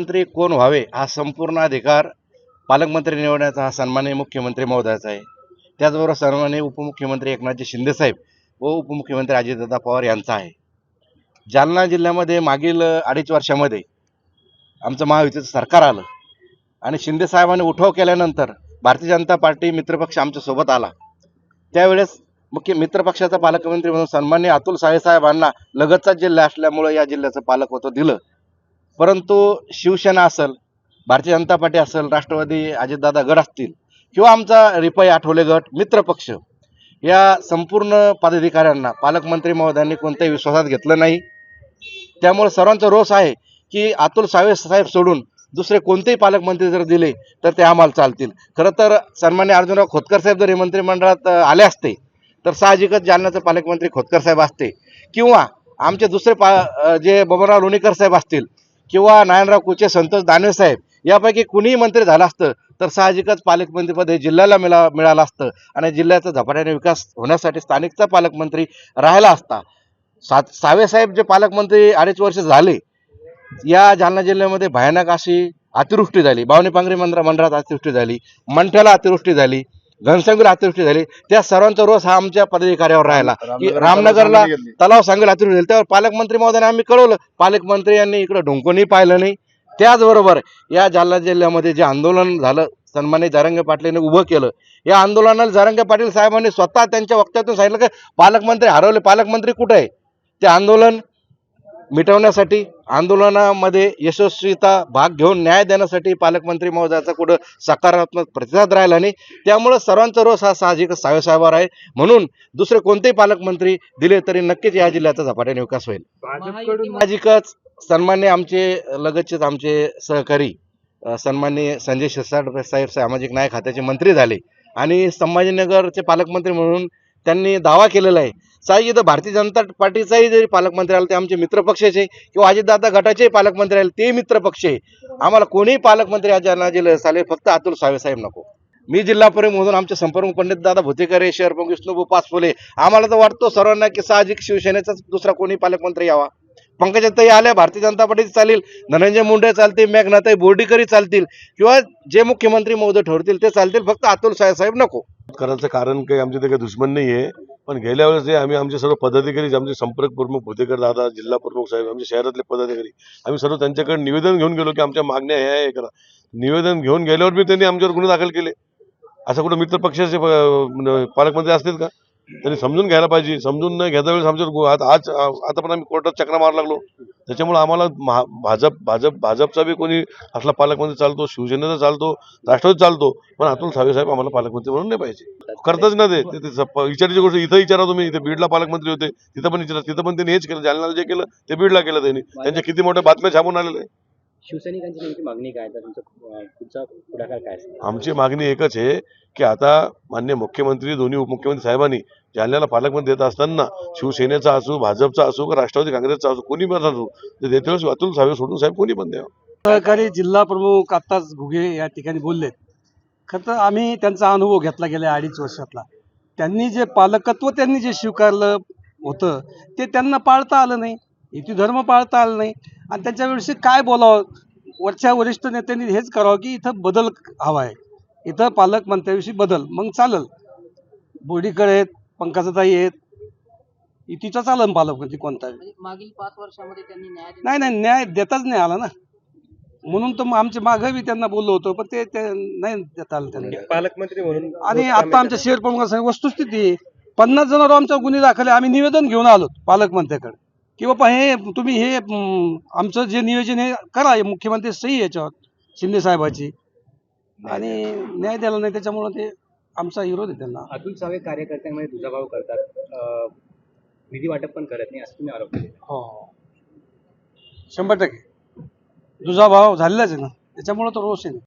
मंत्री कोण व्हावे हा संपूर्ण अधिकार पालकमंत्री निवडण्याचा हा सन्माननीय मुख्यमंत्री महोदयाचा आहे. त्याचबरोबर सन्माननीय उपमुख्यमंत्री एकनाथजी शिंदेसाहेब व उपमुख्यमंत्री अजितदादा पवार यांचा आहे. जालना जिल्ह्यामध्ये मागील अडीच वर्षामध्ये आमचं महायुतीचं सरकार आलं आणि शिंदेसाहेबांनी उठाव केल्यानंतर भारतीय जनता पार्टी मित्रपक्ष आमच्यासोबत आला. त्यावेळेस मुख्य मित्रपक्षाचा पालकमंत्री म्हणून सन्मान्य अतुल साहेबांना लगतचा जिल्हा असल्यामुळं या जिल्ह्याचं पालकत्व दिलं. परंतु शिवसेना असेल भारतीय जनता पार्टी असेल राष्ट्रवादी अजितदादा गट असतील किंवा आमचा रिपाई आठवले गट मित्रपक्ष या संपूर्ण पदाधिकाऱ्यांना पालकमंत्री महोदयांनी कोणत्याही विश्वासात घेतलं नाही. त्यामुळे सर्वांचा रोष आहे की अतुल सावे साहेब सोडून दुसरे कोणतेही पालकमंत्री जर दिले तर ते आम्हाला चालतील. खरं तर सन्मान्य अर्जुनराव खोतकर साहेब जर हे मंत्रिमंडळात आले असते तर साहजिकच जालन्याचे पालकमंत्री खोतकर साहेब असते. किंवा आमचे दुसरे पा जे बबनराव लोणीकर साहेब असतील किंवा नारायणराव कुचे संतोष दानवे साहेब यापैकी कुणीही मंत्री झालं असतं तर साहजिकच पालकमंत्रीपद हे जिल्ह्याला मिळा मिळालं असतं. आणि जिल्ह्याचा झपाट्याने विकास होण्यासाठी स्थानिकचा पालकमंत्री राहिला असता. सात सावेसाहेब जे पालकमंत्री अडीच वर्ष झाले या जालना जिल्ह्यामध्ये भयानक अशी अतिवृष्टी झाली. बावणी पांगरी मंदिरा मंडळात अतिवृष्टी झाली. मंठ्याला अतिवृष्टी झाली. घनसंगीला अतिवृष्टी झाली. त्या सर्वांचा रोष हा आमच्या पदाधिकाऱ्यावर राहिला. की रामनगरला तलाव सांगेल अतिवृष्टी झाली. त्यावर पालकमंत्री महोदयाने आम्ही कळवलं. पालकमंत्री यांनी इकडे ढोंकूनही पाहिलं नाही. त्याचबरोबर या जालना जिल्ह्यामध्ये जे आंदोलन झालं सन्मान्य जारंगे पाटलांनी उभं केलं. या आंदोलनाला जारंगे पाटील साहेबांनी स्वतः त्यांच्या वक्त्यातून सांगितलं की पालकमंत्री हरवले. पालकमंत्री कुठे आहे? ते आंदोलन मिटवण्यासाठी आंदोलनामध्ये यशस्वीता भाग घेऊन न्याय देण्यासाठी पालकमंत्री महोदयाचा कुठं सकारात्मक प्रतिसाद राहिला नाही. त्यामुळं सर्वांचा रोष हा साहजिक साहेबांवर आहे. म्हणून दुसरे कोणतेही पालकमंत्री दिले तरी नक्कीच या जिल्ह्याचा झपाट्याने विकास होईल. साहजिकच सन्मान्य आमचे लगतचेच आमचे सहकारी सन्मान्य संजय शिरसाट साहेब सामाजिक न्याय खात्याचे मंत्री झाले. आणि संभाजीनगरचे पालकमंत्री म्हणून त्यांनी दावा केलेला आहे. साहेब इथं भारतीय जनता पार्टीचाही जरी पालकमंत्री आला ते आमचे मित्रपक्षाचे किंवा अजितदादा गटाचे पालकमंत्री आले ते मित्रपक्ष आहे. आम्हाला कोणीही पालकमंत्री आज जालना जिल्ह्यात चालेल फक्त अतुल सावे साहेब नको. मी जिल्हा म्हणून आमचे संपर्क पंडित दादा भुतेकरे शहरप्रमुख विष्णुभाऊ पाचफुले आम्हाला तर वाटतो सर्वांना की साहजिक शिवसेनेचाच दुसरा कोणी पालकमंत्री यावा. पंकजाताई आल्या भारतीय जनता पार्टी चालेल धनंजय मुंडे चालतील मेघनाताई बोर्डीकरी चालतील किंवा जे मुख्यमंत्री महोदय ठरतील ते चालतील फक्त अतुल साहेब नको. करायचं कारण काही आमच्या ते काही दुश्मन नाही आहे पण गेल्या वेळेस आम्ही आमचे सर्व पदाधिकारी आमचे संपर्क प्रमुख भुतेकर दादा जिल्हा प्रमुख साहेब आमच्या शहरातले पदाधिकारी आम्ही सर्व त्यांच्याकडे निवेदन घेऊन गेलो की आमच्या मागण्या ह्या आहे करा. निवेदन घेऊन गेल्यावर बी त्यांनी आमच्यावर गुन्हे दाखल केले. असं कुठं मित्र पक्षाचे पालकमंत्री असतील का? त्यांनी समजून घ्यायला पाहिजे. समजून न घेता वेळेस आमच्या आता आज आता पण आम्ही कोर्टात चक्रा मार लागलो. त्याच्यामुळे आम्हाला भाजप भाजप भाजपचा बी कोणी असला पालकमंत्री चालतो शिवसेनेचा चालतो राष्ट्रवादी चालतो पण अतुल सावे साहेब आम्हाला पालकमंत्री म्हणून नाही पाहिजे. करतच ना ते विचारायची गोष्ट इथं विचारा तुम्ही. इथे बीडला पालकमंत्री होते तिथं पण विचारा तिथं पण त्यांनी हेच केलं. जालनाला जे केलं ते बीडला केलं त्यांनी. त्यांच्या किती मोठ्या बातम्या छापून आलेल्या आहे शिवसैनिकांची नेमकी मागणी काय? तर तुमचा पुढचा पुढाकार काय असेल? आमची मागणी एकच आहे की आता मान्य मुख्यमंत्री दोन्ही उपमुख्यमंत्री साहेबांनी जालन्याला पालकमंत्री देत असताना शिवसेनेचा असो भाजपचा असो का राष्ट्रवादी काँग्रेसचा असो कोणी पण असो ते देते अतुल साहेब सोडून साहेब कोणी पण द्यावं. सहकारी जिल्हा प्रमुख आत्ताच घुगे या ठिकाणी बोललेत. खरं तर आम्ही त्यांचा अनुभव घेतला गेल्या अडीच वर्षातला. त्यांनी जे पालकत्व त्यांनी जे स्वीकारलं होतं ते त्यांना पाळता आलं नाही. इथे धर्म पाळता आलं नाही. आणि त्यांच्याविषयी काय बोलावं? वरच्या वरिष्ठ नेत्यांनी हेच करावं की इथं बदल हवा आहे. इथं पालकमंत्र्याविषयी बदल. मग चालल. बोर्डीकर आहेत पंकजाताई आहेत. इथीचा चालन पालकमंत्री कोणता म्हणजे मागील पाच वर्षामध्ये त्यांनी न्याय नाही नाही न्याय देताच नाही आला ना. म्हणून तर आमच्या मागं बी त्यांना बोललो होतो पण ते नाही देता आलं त्यांना. पालकमंत्री म्हणून आणि आता आमच्या शहर प्रमुखांसाठी वस्तुस्थिती. पन्नास जणांवर आमच्या गुन्हे दाखल आहे. आम्ही निवेदन घेऊन आलो पालकमंत्र्याकडे. की बाबा हे तुम्ही हे आमचं जे नियोजन आहे करा. हे मुख्यमंत्री सही याच्यावर शिंदे साहेबाची. आणि न्याय द्यायला नाही त्याच्यामुळे ते आमचा विरोध आहे त्यांना. अतुल सावे कार्यकर्त्यांमध्ये दुजाभाव करतात. निधी वाटप पण करत नाही असं तुम्ही आरोप केले. हो शंभर टक्के. दुजा भाव झालेलाच आहे ना. त्याच्यामुळे तर रोष आहे ना.